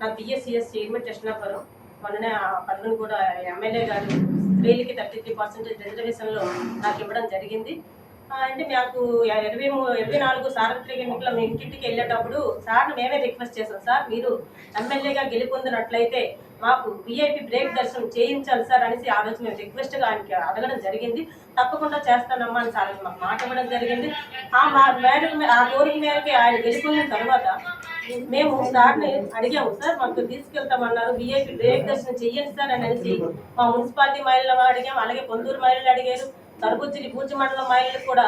నా PSCS chairman Krishnapuram మొన్ననే ఆ పదవిని కూడా ఎమ్మెల్యే గారు స్త్రీలకి థర్టీ త్రీ పర్సెంటేజ్ రిజర్వేషన్లో నాకు ఇవ్వడం జరిగింది. అంటే మాకు ఇరవై ఇరవై నాలుగు సార్వత్రిక ఎన్నికల మీ ఇంటింటికి వెళ్ళేటప్పుడు సార్ని మేమే రిక్వెస్ట్ చేసాం సార్ మీరు ఎమ్మెల్యేగా గెలుపొందినట్లయితే మాకు విఐపి బ్రేక్ దర్శనం చేయించాలి సార్ అనేసి ఆ రోజు మేము రిక్వెస్ట్గా ఆయనకి అడగడం జరిగింది. తప్పకుండా చేస్తానమ్మా అని సార్ మాకు మాట ఇవ్వడం జరిగింది. ఆ మా మేరకు ఆ కోరిక మేరకు ఆయన గెలుపొందిన తర్వాత మేము సార్ని అడిగాము సార్ మాకు తీసుకెళ్తామన్నారు విఐపి బ్రేక్ దర్శనం చెయ్యండి సార్ అని అనేసి మా మున్సిపాలిటీ మహిళలు అడిగాము అలాగే పొందూరు మహిళలు అడిగారు తరుపుచ్చిరి పూజ మండలం మహిళలు కూడా.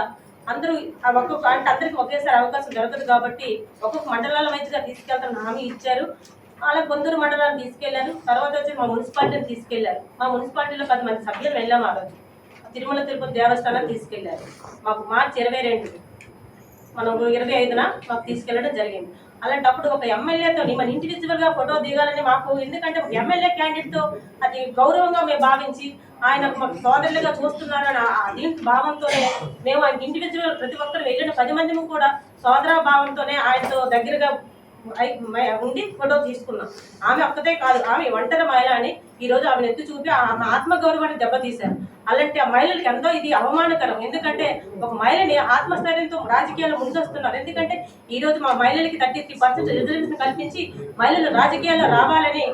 అందరూ ఆ ఒక్కొక్క అంటే అందరికి ఒకేసారి అవకాశం దొరకదు కాబట్టి ఒక్కొక్క మండలాల వైద్యుగా తీసుకెళ్తామని హామీ ఇచ్చారు. అలా కొందరు మండలాన్ని తీసుకెళ్ళారు తర్వాత వచ్చి మా మున్సిపాలిటీని తీసుకెళ్ళారు. మా మున్సిపాలిటీలో పది మంది సభ్యులు వెళ్ళాము ఆ రోజు. తిరుమల తిరుపతి దేవస్థానం తీసుకెళ్ళారు. మాకు మార్చి ఇరవై రెండు మనం ఇరవై ఐదున మాకు తీసుకెళ్ళడం జరిగింది. అలాంటప్పుడు ఒక ఎమ్మెల్యేతో మన ఇండివిజువల్గా ఫోటో దిగాలని మాకు ఎందుకంటే ఒక ఎమ్మెల్యే క్యాండిడేట్తో అది గౌరవంగా మేము భావించి ఆయన మాకు సోదరులుగా చూస్తున్నారని ఆ- దీని భావంతోనే మేము ఆయన ఇండివిజువల్ ప్రతి ఒక్కరు వెళ్ళిన పది మంది కూడా సోదరా భావంతోనే ఆయనతో దగ్గరగా ఉండి ఫోటో తీసుకున్నాం. ఆమె ఒక్కతే కాదు ఆమె ఒంటరి మహిళ అని ఈ రోజు ఆమెను ఎత్తి చూపి ఆమె ఆత్మగౌరవాన్ని దెబ్బతీశారు. అలాంటి ఆ మహిళలకు ఎంతో ఇది అవమానకరం. ఎందుకంటే ఒక మహిళని ఆత్మస్థైర్యంతో రాజకీయాలు ముందొస్తున్నారు. ఎందుకంటే ఈరోజు మా మహిళలకి థర్టీ త్రీ పర్సెంట్ రిజర్వేషన్ కల్పించి మహిళలు రాజకీయాల్లో రావాలని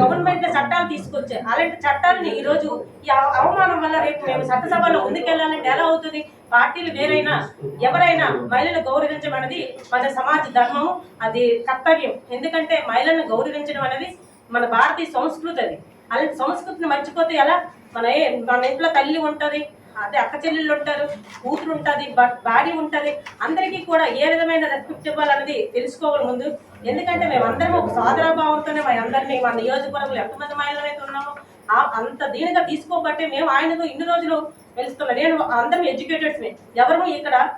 గవర్నమెంట్ చట్టాలు తీసుకొచ్చారు. అలాంటి చట్టాలని ఈ రోజు ఈ అవమానం వల్ల రేపు మేము చట్టసభలో ముందుకెళ్ళాలంటే ఎలా అవుతుంది? పార్టీలు వేరైనా ఎవరైనా మహిళలు గౌరవించడం అనేది మన సమాజ ధర్మము అది కర్తవ్యం. ఎందుకంటే మహిళలను గౌరవించడం అనేది మన భారతీయ సంస్కృతి అది. అలాంటి సంస్కృతిని మర్చిపోతే ఎలా? మన ఏ- మన ఇంట్లో తల్లి ఉంటుంది అదే అక్క చెల్లెళ్ళు ఉంటారు కూతురు ఉంటుంది భార్య ఉంటుంది. అందరికీ కూడా ఏ విధమైన రెస్పెక్ట్ ఇవ్వాలన్నది తెలుసుకోవాలి ముందు. ఎందుకంటే మేమందరం ఒక సోదరాభావంతోనే మా అందరినీ మా నియోజకవర్గంలో ఎంతమంది మహిళలు అయితే ఉన్నామో ఆ అంత దీనిగా తీసుకోబట్టే మేము ఆయనతో ఇన్ని రోజులు వెలుస్తున్నాం. నేను అందరం ఎడ్యుకేటెడ్స్ని ఎవరు ఇక్కడ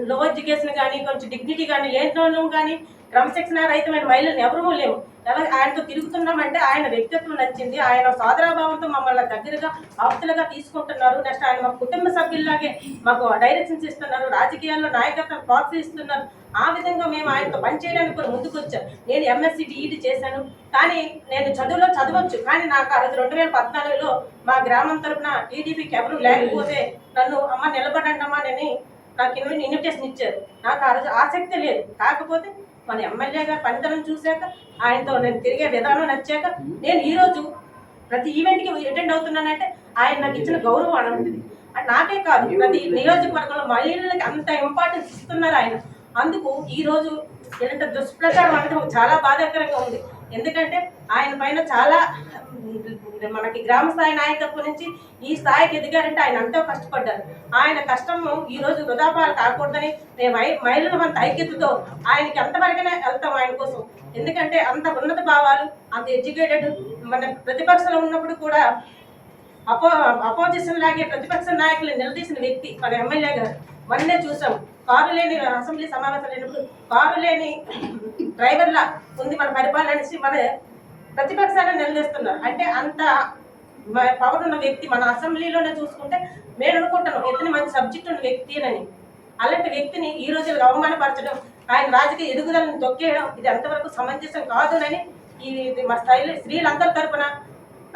లో ఎడ్యుకేషన్ కానీ కొంచెం డిగ్నిటీ కానీ లేని కానీ క్రమశిక్షణ రహితమైన మహిళలు ఎవరూ లేవు. ఎలా ఆయనతో తిరుగుతున్నామంటే ఆయన వ్యక్తిత్వం నచ్చింది. ఆయన సోదరాభావంతో మమ్మల్ని దగ్గరగా ఆప్తులుగా తీసుకుంటున్నారు. నెక్స్ట్ ఆయన మా కుటుంబ సభ్యుల్లాగే మాకు డైరెక్షన్స్ ఇస్తున్నారు. రాజకీయాల్లో నాయకత్వం ప్రోత్సహిస్తున్నారు. ఆ విధంగా మేము ఆయనతో పనిచేయడానికి కూడా ముందుకు వచ్చాను నేను ఎంఎస్సి డిఈడి చేశాను. కానీ నేను చదువులో చదవచ్చు. కానీ నాకు ఆ రోజు రెండు వేల పద్నాలుగులో మా గ్రామం తరపున టీడీపీకి ఎవరు లేకపోతే నన్ను అమ్మ నిలబడండి అమ్మా నేను నాకు ఇన్విటేషన్ ఇచ్చారు. నాకు ఆ రోజు ఆసక్తి లేదు. కాకపోతే మన ఎమ్మెల్యే పనితనం చూశాక ఆయనతో నేను తిరిగే విధానం నచ్చాక నేను ఈరోజు ప్రతి ఈవెంట్కి అటెండ్ అవుతున్నానంటే ఆయన నాకు ఇచ్చిన గౌరవం అని ఉంటుంది. అది నాకే కాదు ప్రతి నియోజకవర్గంలో మహిళలకి అంత ఇంపార్టెన్స్ ఇస్తున్నారు ఆయన. అందుకు ఈ రోజు ఇలాంటి దుష్ప్రచారం అనడం చాలా బాధాకరంగా ఉంది. ఎందుకంటే ఆయన పైన చాలా మనకి గ్రామ స్థాయి నాయకత్వం నుంచి ఈ స్థాయికి ఎదిగారంటే ఆయన ఎంతో కష్టపడ్డారు. ఆయన కష్టము ఈరోజు వృధాపాలు కాకూడదని మేము మహిళలు మహిళల అంత ఐక్యతతో ఆయనకి ఎంతవరకైనా వెళ్తాం ఆయన కోసం. ఎందుకంటే అంత ఉన్నత భావాలు అంత ఎడ్యుకేటెడ్ మన ప్రతిపక్షంలో ఉన్నప్పుడు కూడా అపో అపోజిషన్ లాగే ప్రతిపక్ష నాయకులు నిలదీసిన వ్యక్తి మన ఎమ్మెల్యే గారు. మొన్నే చూసాం కారు లేని అసెంబ్లీ సమావేశం లేనప్పుడు కారు లేని డ్రైవర్లా ఉంది మన పరిపాలన అనేసి మన ప్రతిపక్షాన్ని నిలదీస్తున్నారు. అంటే అంత పవర్ ఉన్న వ్యక్తి మన అసెంబ్లీలోనే చూసుకుంటే నేను అనుకుంటున్నాం ఇతని మంచి సబ్జెక్ట్ ఉన్న వ్యక్తి అని అలాంటి వ్యక్తిని ఈ రోజు అవమానపరచడం ఆయన రాజకీయ ఎదుగుదలను తొక్కేయడం ఇది ఎంతవరకు సమంజసం కాదునని ఇది మా స్త్రీలు స్త్రీలందరి తరపున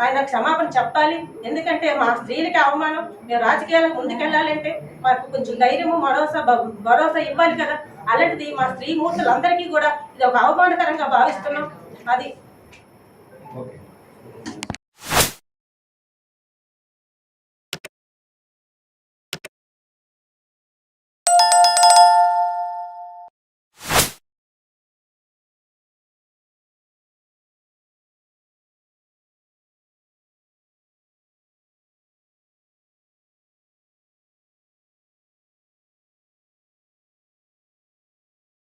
ఆయన క్షమాపణ చెప్పాలి. ఎందుకంటే మా స్త్రీలకి అవమానం మేము రాజకీయాలకు ముందుకెళ్ళాలంటే మాకు కొంచెం ధైర్యము భరోసా భ- భరోసా ఇవ్వాలి కదా. అలాంటిది మా స్త్రీ మూర్తులందరికీ కూడా ఇది ఒక అవమానకరంగా భావిస్తున్నాం. అది ok